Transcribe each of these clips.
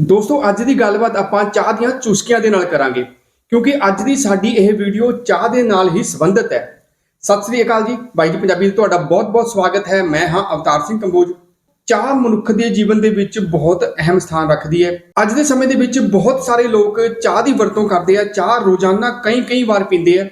ਦੋਸਤੋ, ਅੱਜ ਦੀ ਗੱਲਬਾਤ ਆਪਾਂ ਚਾਹ ਦੀਆਂ ਚੁਸਕੀਆਂ ਦੇ ਨਾਲ ਕਰਾਂਗੇ, ਕਿਉਂਕਿ ਅੱਜ ਦੀ ਸਾਡੀ ਇਹ ਵੀਡੀਓ ਚਾਹ ਦੇ ਨਾਲ ਹੀ ਸੰਬੰਧਿਤ ਹੈ। ਸਤਿ ਸ੍ਰੀ ਅਕਾਲ ਜੀ। ਬਾਈ ਜੀ ਪੰਜਾਬੀ 'ਚ ਤੁਹਾਡਾ ਬਹੁਤ-ਬਹੁਤ ਸਵਾਗਤ ਹੈ। ਮੈਂ ਹਾਂ ਅਵਤਾਰ ਸਿੰਘ ਕੰਬੋਜ। ਚਾਹ ਮਨੁੱਖ ਦੇ ਜੀਵਨ ਦੇ ਵਿੱਚ ਬਹੁਤ ਅਹਿਮ ਸਥਾਨ ਰੱਖਦੀ ਹੈ। ਅੱਜ ਦੇ ਸਮੇਂ ਦੇ ਵਿੱਚ ਬਹੁਤ ਸਾਰੇ ਲੋਕ ਚਾਹ ਦੀ ਵਰਤੋਂ ਕਰਦੇ ਆ। ਚਾਹ ਰੋਜ਼ਾਨਾ ਕਈ-ਕਈ ਵਾਰ ਪੀਂਦੇ ਆ।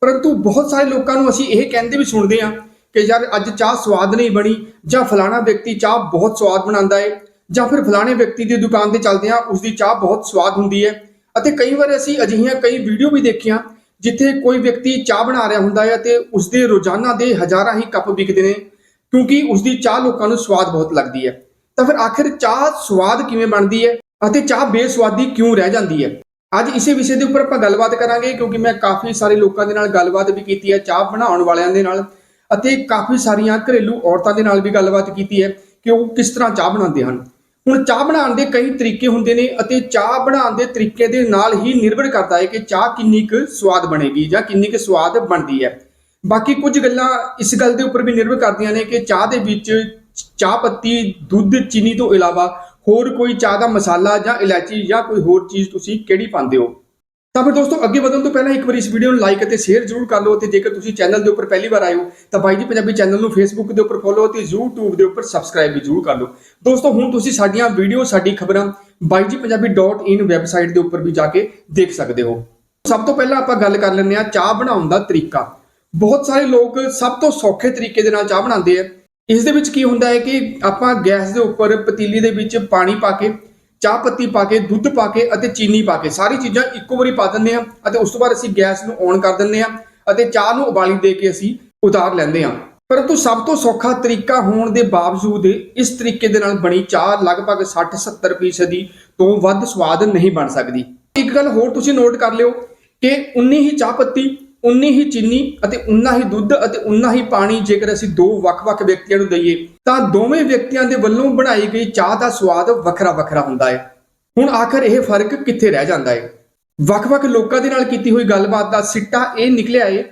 ਪਰੰਤੂ ਬਹੁਤ ਸਾਰੇ ਲੋਕਾਂ ਨੂੰ ਅਸੀਂ ਇਹ ਕਹਿੰਦੇ ਵੀ ਸੁਣਦੇ ਆ ਕਿ ਯਾਰ ਅੱਜ ਚਾਹ ਸਵਾਦ ਨਹੀਂ ਬਣੀ ਜਾਂ ਫਲਾਣਾ ਵਿਅਕਤੀ ਚਾਹ ਬਹੁਤ ਸਵਾਦ ਬਣਾਉਂਦਾ ਹੈ ਜਾਂ ਫਿਰ ਫਲਾਣੇ ਵਿਅਕਤੀ ਦੀ ਦੁਕਾਨ ਤੇ ਚੱਲਦੇ ਆ ਉਸ ਦੀ ਚਾਹ ਬਹੁਤ ਸਵਾਦ ਹੁੰਦੀ ਹੈ। ਅਤੇ ਕਈ ਵਾਰ ਅਸੀਂ ਅਜਿਹੀਆਂ ਕਈ ਵੀਡੀਓ ਵੀ ਦੇਖੀਆਂ, ਜਿੱਥੇ ਕੋਈ ਵਿਅਕਤੀ ਚਾਹ ਬਣਾ ਰਿਹਾ ਹੁੰਦਾ ਹੈ ਤੇ ਉਸ ਦੇ ਰੋਜ਼ਾਨਾ ਦੇ ਹਜ਼ਾਰਾਂ ਹੀ ਕੱਪ ਵਿਕਦੇ ਨੇ, ਕਿਉਂਕਿ ਉਸ ਦੀ ਚਾਹ ਲੋਕਾਂ ਨੂੰ ਸਵਾਦ ਬਹੁਤ ਲੱਗਦੀ ਹੈ। ਤਾਂ ਫਿਰ ਆਖਿਰ ਚਾਹ ਸਵਾਦ ਕਿਵੇਂ ਬਣਦੀ ਹੈ ਅਤੇ ਚਾਹ ਬੇਸਵਾਦੀ ਕਿਉਂ ਰਹਿ ਜਾਂਦੀ ਹੈ? ਅੱਜ ਇਸੇ ਵਿਸ਼ੇ ਦੇ ਉੱਪਰ ਆਪਾਂ ਗੱਲਬਾਤ ਕਰਾਂਗੇ, ਕਿਉਂਕਿ ਮੈਂ ਕਾਫੀ ਸਾਰੇ ਲੋਕਾਂ ਦੇ ਨਾਲ ਗੱਲਬਾਤ ਵੀ ਕੀਤੀ ਹੈ, ਚਾਹ ਬਣਾਉਣ ਵਾਲਿਆਂ ਦੇ ਨਾਲ ਅਤੇ ਕਾਫੀ ਸਾਰੀਆਂ ਘਰੇਲੂ ਔਰਤਾਂ ਦੇ ਨਾਲ ਵੀ ਗੱਲਬਾਤ ਕੀਤੀ ਹੈ ਕਿ ਉਹ ਕਿਸ ਤਰ੍ਹਾਂ ਚਾਹ ਬਣਾਉਂਦੇ ਹਨ। ਹੁਣ ਚਾਹ ਬਣਾਉਣ ਦੇ ਕਈ ਤਰੀਕੇ ਹੁੰਦੇ ਨੇ ਅਤੇ ਚਾਹ ਬਣਾਉਣ ਦੇ ਤਰੀਕੇ ਦੇ ਨਾਲ ਹੀ ਨਿਰਭਰ ਕਰਦਾ ਹੈ ਕਿ ਚਾਹ ਕਿੰਨੀ ਕੁ ਸਵਾਦ ਬਣੇਗੀ ਜਾਂ ਕਿੰਨੀ ਕੁ ਸਵਾਦ ਬਣਦੀ ਹੈ। ਬਾਕੀ ਕੁਝ ਗੱਲਾਂ ਇਸ ਗੱਲ ਦੇ ਉੱਪਰ ਵੀ ਨਿਰਭਰ ਕਰਦੀਆਂ ਨੇ ਕਿ ਚਾਹ ਦੇ ਵਿੱਚ ਚਾਹ ਪੱਤੀ, ਦੁੱਧ, ਚੀਨੀ ਤੋਂ ਇਲਾਵਾ ਹੋਰ ਕੋਈ ਚਾਹ ਦਾ ਮਸਾਲਾ ਜਾਂ ਇਲਾਇਚੀ ਜਾਂ ਕੋਈ ਹੋਰ ਚੀਜ਼ ਤੁਸੀਂ ਕਿਹੜੀ ਪਾਉਂਦੇ ਹੋ? ਤਾਂ ਫਿਰ ਦੋਸਤੋ, ਅੱਗੇ ਵਧਣ ਤੋਂ ਪਹਿਲਾਂ ਇੱਕ ਵਾਰੀ ਇਸ ਵੀਡੀਓ ਨੂੰ ਲਾਈਕ ਅਤੇ ਸ਼ੇਅਰ ਜ਼ਰੂਰ ਕਰ ਲਓ ਤੇ ਜੇਕਰ ਤੁਸੀਂ ਚੈਨਲ ਦੇ ਉੱਪਰ ਪਹਿਲੀ ਵਾਰ ਆਏ ਹੋ, ਤਾਂ ਬਾਈ ਜੀ ਪੰਜਾਬੀ ਚੈਨਲ ਨੂੰ ਫੇਸਬੁੱਕ ਦੇ ਉੱਪਰ ਫੋਲੋ ਅਤੇ YouTube ਦੇ ਉੱਪਰ ਸਬਸਕ੍ਰਾਈਬ ਵੀ ਜ਼ਰੂਰ ਕਰ ਲਓ। ਦੋਸਤੋ, ਹੁਣ ਤੁਸੀਂ ਸਾਡੀਆਂ ਵੀਡੀਓ ਸਾਡੀ ਖਬਰਾਂ ਬਾਈ ਜੀ baijipunjabi.in ਵੈਬਸਾਈਟ ਦੇ ਉੱਪਰ ਵੀ ਜਾ ਕੇ ਦੇਖ ਸਕਦੇ ਹੋ। ਸਭ ਤੋਂ ਪਹਿਲਾਂ ਆਪਾਂ ਗੱਲ ਕਰ ਲੈਂਦੇ ਹਾਂ ਚਾਹ ਬਣਾਉਣ ਦਾ ਤਰੀਕਾ। ਬਹੁਤ ਸਾਰੇ ਲੋਕ ਸਭ ਤੋਂ ਸੌਖੇ ਤਰੀਕੇ ਦੇ ਨਾਲ ਚਾਹ ਬਣਾਉਂਦੇ ਆ। ਇਸ ਦੇ ਵਿੱਚ ਕੀ ਹੁੰਦਾ ਹੈ ਕਿ ਆਪਾਂ ਗੈਸ ਦੇ ਉੱਪਰ ਪਤੀਲੀ ਦੇ ਵਿੱਚ ਪਾਣੀ ਪਾ ਕੇ ਚਾਹ ਪੱਤੀ ਪਾ ਕੇ, ਦੁੱਧ ਪਾ ਕੇ ਅਤੇ ਚੀਨੀ ਪਾ ਕੇ, ਸਾਰੀ ਚੀਜ਼ਾਂ ਇੱਕੋ ਵਾਰੀ ਪਾ ਦਿੰਦੇ ਆ ਅਤੇ ਉਸ ਤੋਂ ਬਾਅਦ ਅਸੀਂ ਗੈਸ ਨੂੰ ਔਨ ਕਰ ਦਿੰਦੇ ਆ ਅਤੇ ਚਾਹ ਨੂੰ ਉਬਾਲੀ ਦੇ ਕੇ ਅਸੀਂ ਉਤਾਰ ਲੈਂਦੇ ਆ ਪਰੰਤੂ ਸਭ ਤੋਂ ਸੌਖਾ ਤਰੀਕਾ ਹੋਣ ਦੇ ਬਾਵਜੂਦ ਇਸ ਤਰੀਕੇ ਦੇ ਨਾਲ ਬਣੀ ਚਾਹ ਲਗਭਗ 60-70% ਦੀ ਤੋਂ ਵੱਧ ਸਵਾਦ ਨਹੀਂ ਬਣ ਸਕਦੀ। ਇੱਕ ਗੱਲ ਹੋਰ ਤੁਸੀਂ ਨੋਟ ਕਰ ਲਿਓ ਕਿ ਉਨੀ ਹੀ ਚਾਹ ਪੱਤੀ ਉਨੀ ਹੀ ਚੀਨੀ ਅਤੇ ਉਨਾ ਹੀ ਦੁੱਧ ਅਤੇ ਉਨਾ ਹੀ ਪਾਣੀ ਜੇਕਰ ਅਸੀਂ ਦੋ ਵੱਖ-ਵੱਖ ਵਿਅਕਤੀਆਂ ਨੂੰ ਦਈਏ, ਤਾਂ ਦੋਵੇਂ ਵਿਅਕਤੀਆਂ ਦੇ ਵੱਲੋਂ ਬਣਾਈ ਗਈ ਚਾਹ ਦਾ ਸਵਾਦ ਵੱਖਰਾ-ਵੱਖਰਾ ਹੁੰਦਾ ਹੈ। ਹੁਣ ਆਖਰ ਇਹ ਫ਼ਰਕ ਕਿੱਥੇ ਰਹਿ ਜਾਂਦਾ ਹੈ? ਵੱਖ-ਵੱਖ ਲੋਕਾਂ ਦੇ ਨਾਲ ਕੀਤੀ ਹੋਈ ਗੱਲਬਾਤ ਦਾ ਸਿੱਟਾ ਇਹ ਨਿਕਲਿਆ ਹੈ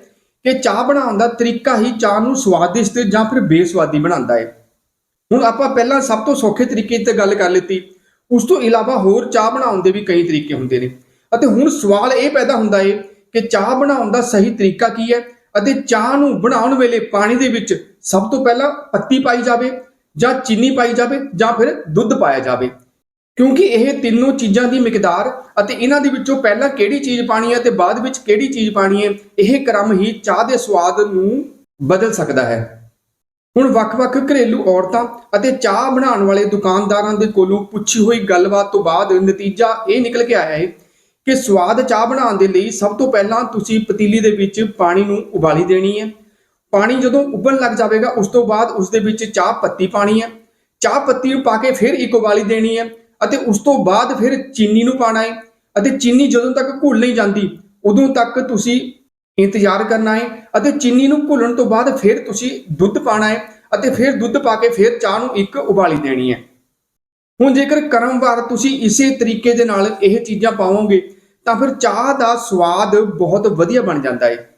ਕਿ ਚਾਹ ਬਣਾਉਣ ਦਾ ਤਰੀਕਾ ਹੀ ਚਾਹ ਨੂੰ ਸਵਾਦਿਸ਼ਟ ਜਾਂ ਫਿਰ ਬੇਸਵਾਦੀ ਬਣਾਉਂਦਾ ਹੈ। ਹੁਣ ਆਪਾਂ ਪਹਿਲਾਂ ਸਭ ਤੋਂ ਸੌਖੇ ਤਰੀਕੇ ਤੇ ਗੱਲ ਕਰ ਲਿੱਤੀ। ਉਸ ਤੋਂ ਇਲਾਵਾ ਹੋਰ ਚਾਹ ਬਣਾਉਣ ਦੇ ਵੀ ਕਈ ਤਰੀਕੇ ਹੁੰਦੇ ਨੇ। ਅਤੇ ਹੁਣ ਸਵਾਲ ਇਹ ਪੈਦਾ ਹੁੰਦਾ ਹੈ ਕਿ ਚਾਹ ਬਣਾਉਣ ਦਾ ਸਹੀ ਤਰੀਕਾ ਕੀ ਹੈ ਅਤੇ ਚਾਹ ਨੂੰ ਬਣਾਉਣ ਵੇਲੇ ਪਾਣੀ ਦੇ ਵਿੱਚ ਸਭ ਤੋਂ ਪਹਿਲਾਂ ਪੱਤੀ ਪਾਈ ਜਾਵੇ ਜਾਂ ਚੀਨੀ ਪਾਈ ਜਾਵੇ ਜਾਂ ਫਿਰ ਦੁੱਧ ਪਾਇਆ ਜਾਵੇ। ਕਿਉਂਕਿ ਇਹ ਤਿੰਨੋਂ ਚੀਜ਼ਾਂ ਦੀ ਮਿਕਦਾਰ ਅਤੇ ਇਹਨਾਂ ਦੇ ਵਿੱਚੋਂ ਪਹਿਲਾਂ ਕਿਹੜੀ ਚੀਜ਼ ਪਾਣੀ ਹੈ ਤੇ ਬਾਅਦ ਵਿੱਚ ਕਿਹੜੀ ਚੀਜ਼ ਪਾਣੀ ਹੈ, ਇਹ ਕ੍ਰਮ ਹੀ ਚਾਹ ਦੇ ਸਵਾਦ ਨੂੰ ਬਦਲ ਸਕਦਾ ਹੈ। ਹੁਣ ਵੱਖ-ਵੱਖ ਘਰੇਲੂ ਔਰਤਾਂ ਅਤੇ ਚਾਹ ਬਣਾਉਣ ਵਾਲੇ ਦੁਕਾਨਦਾਰਾਂ ਦੇ ਕੋਲੋਂ ਪੁੱਛੀ ਹੋਈ ਗੱਲਬਾਤ ਤੋਂ ਬਾਅਦ ਨਤੀਜਾ ਇਹ ਨਿਕਲ ਕੇ ਆਇਆ ਹੈ ਕਿ ਸਵਾਦ ਚਾਹ ਬਣਾਉਣ ਦੇ ਲਈ ਸਭ ਤੋਂ ਪਹਿਲਾਂ ਤੁਸੀਂ ਪਤੀਲੀ ਦੇ ਵਿੱਚ ਪਾਣੀ ਨੂੰ ਉਬਾਲੀ ਦੇਣੀ ਹੈ। ਪਾਣੀ ਜਦੋਂ ਉਬਲਣ ਲੱਗ ਜਾਵੇਗਾ, ਉਸ ਤੋਂ ਬਾਅਦ ਉਸ ਦੇ ਵਿੱਚ ਚਾਹ ਪੱਤੀ ਪਾਣੀ ਹੈ। ਚਾਹ ਪੱਤੀ ਨੂੰ ਪਾ ਕੇ ਫਿਰ ਇੱਕ ਉਬਾਲੀ ਦੇਣੀ ਹੈ ਅਤੇ ਉਸ ਤੋਂ ਬਾਅਦ ਫਿਰ ਚੀਨੀ ਨੂੰ ਪਾਣਾ ਹੈ ਅਤੇ ਚੀਨੀ ਜਦੋਂ ਤੱਕ ਘੁਲ ਨਹੀਂ ਜਾਂਦੀ, ਉਦੋਂ ਤੱਕ ਤੁਸੀਂ ਇੰਤਜ਼ਾਰ ਕਰਨਾ ਹੈ ਅਤੇ ਚੀਨੀ ਨੂੰ ਘੁਲਣ ਤੋਂ ਬਾਅਦ ਫਿਰ ਤੁਸੀਂ ਦੁੱਧ ਪਾਣਾ ਹੈ ਅਤੇ ਫਿਰ ਦੁੱਧ ਪਾ ਕੇ ਫਿਰ ਚਾਹ ਨੂੰ ਇੱਕ ਉਬਾਲੀ ਦੇਣੀ ਹੈ। ਹੁਣ ਜੇਕਰ ਕਰਮਵਾਰ ਤੁਸੀਂ ਇਸੇ ਤਰੀਕੇ ਦੇ ਨਾਲ ਇਹ ਚੀਜ਼ਾਂ ਪਾਵੋਗੇ ਤਾਂ ਫਿਰ ਚਾਹ ਦਾ ਸਵਾਦ ਬਹੁਤ ਵਧੀਆ ਬਣ ਜਾਂਦਾ ਹੈ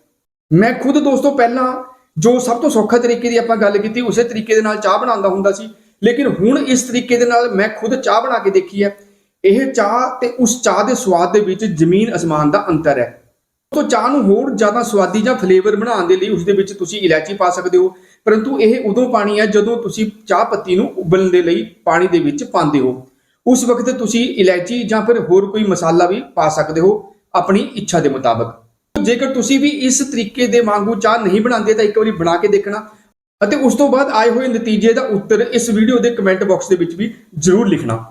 ਮੈਂ ਖੁਦ ਦੋਸਤੋ ਪਹਿਲਾਂ ਜੋ ਸਭ ਤੋਂ ਸੌਖਾ ਤਰੀਕੇ ਦੀ ਆਪਾਂ ਗੱਲ ਕੀਤੀ, ਉਸੇ ਤਰੀਕੇ ਦੇ ਨਾਲ ਚਾਹ ਬਣਾਉਂਦਾ ਹੁੰਦਾ ਸੀ। ਲੇਕਿਨ ਹੁਣ ਇਸ ਤਰੀਕੇ ਦੇ ਨਾਲ ਮੈਂ ਖੁਦ ਚਾਹ ਬਣਾ ਕੇ ਦੇਖੀ ਹੈ। ਇਹ ਚਾਹ ਤੇ ਉਸ ਚਾਹ ਦੇ ਸਵਾਦ ਦੇ ਵਿੱਚ ਜ਼ਮੀਨ ਅਸਮਾਨ ਦਾ ਅੰਤਰ ਹੈ। ਤੋਂ ਚਾਹ ਨੂੰ ਹੋਰ ਜ਼ਿਆਦਾ ਸਵਾਦੀ ਜਾਂ ਫਲੇਵਰ ਬਣਾਉਣ ਦੇ ਲਈ ਉਸ ਦੇ ਵਿੱਚ ਤੁਸੀਂ ਇਲਾਇਚੀ ਪਾ ਸਕਦੇ ਹੋ। ਪਰੰਤੂ ਇਹ ਉਦੋਂ ਪਾਣੀ ਹੈ ਜਦੋਂ ਤੁਸੀਂ ਚਾਹ ਪੱਤੀ ਨੂੰ ਉਬਲਣ ਦੇ ਲਈ ਪਾਣੀ ਦੇ ਵਿੱਚ ਪਾਉਂਦੇ ਹੋ। ਉਸ ਵਕਤ ਤੁਸੀਂ ਇਲਾਇਚੀ ਜਾਂ ਫਿਰ ਹੋਰ ਕੋਈ ਮਸਾਲਾ ਵੀ ਪਾ ਸਕਦੇ ਹੋ ਆਪਣੀ ਇੱਛਾ ਦੇ ਮੁਤਾਬਕ। ਜੇਕਰ ਤੁਸੀਂ ਵੀ ਇਸ ਤਰੀਕੇ ਦੇ ਵਾਂਗੂ ਚਾਹ ਨਹੀਂ ਬਣਾਉਂਦੇ ਤਾਂ ਇੱਕ ਵਾਰੀ ਬਣਾ ਕੇ ਦੇਖਣਾ ਅਤੇ ਉਸ ਤੋਂ ਬਾਅਦ ਆਏ ਹੋਏ ਨਤੀਜੇ ਦਾ ਉੱਤਰ ਇਸ ਵੀਡੀਓ ਦੇ ਕਮੈਂਟ ਬਾਕਸ ਦੇ ਵਿੱਚ ਵੀ ਜ਼ਰੂਰ ਲਿਖਣਾ।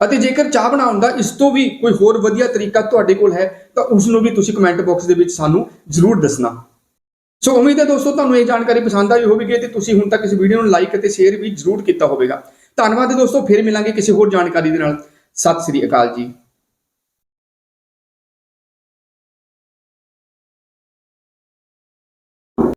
ਅਤੇ ਜੇਕਰ ਚਾਹ ਬਣਾਉਣ ਦਾ ਇਸ ਤੋਂ ਵੀ ਕੋਈ ਹੋਰ ਵਧੀਆ ਤਰੀਕਾ ਤੁਹਾਡੇ ਕੋਲ ਹੈ ਤਾਂ ਉਸ ਨੂੰ ਵੀ ਤੁਸੀਂ ਕਮੈਂਟ ਬਾਕਸ ਦੇ ਵਿੱਚ ਸਾਨੂੰ ਜ਼ਰੂਰ ਦੱਸਣਾ। ਸੋ ਉਮੀਦ ਹੈ ਦੋਸਤੋ, ਤੁਹਾਨੂੰ ਇਹ ਜਾਣਕਾਰੀ ਪਸੰਦ ਆਈ ਹੋਵੇਗੀ ਤੇ ਤੁਸੀਂ ਹੁਣ ਤੱਕ ਇਸ ਵੀਡੀਓ ਨੂੰ ਲਾਈਕ ਅਤੇ ਸ਼ੇਅਰ ਵੀ ਜ਼ਰੂਰ ਕੀਤਾ ਹੋਵੇਗਾ। ਧੰਨਵਾਦ ਦੋਸਤੋ ਫਿਰ ਮਿਲਾਂਗੇ ਕਿਸੇ ਹੋਰ ਜਾਣਕਾਰੀ ਦੇ ਨਾਲ। ਸਤਿ ਸ੍ਰੀ ਅਕਾਲ ਜੀ।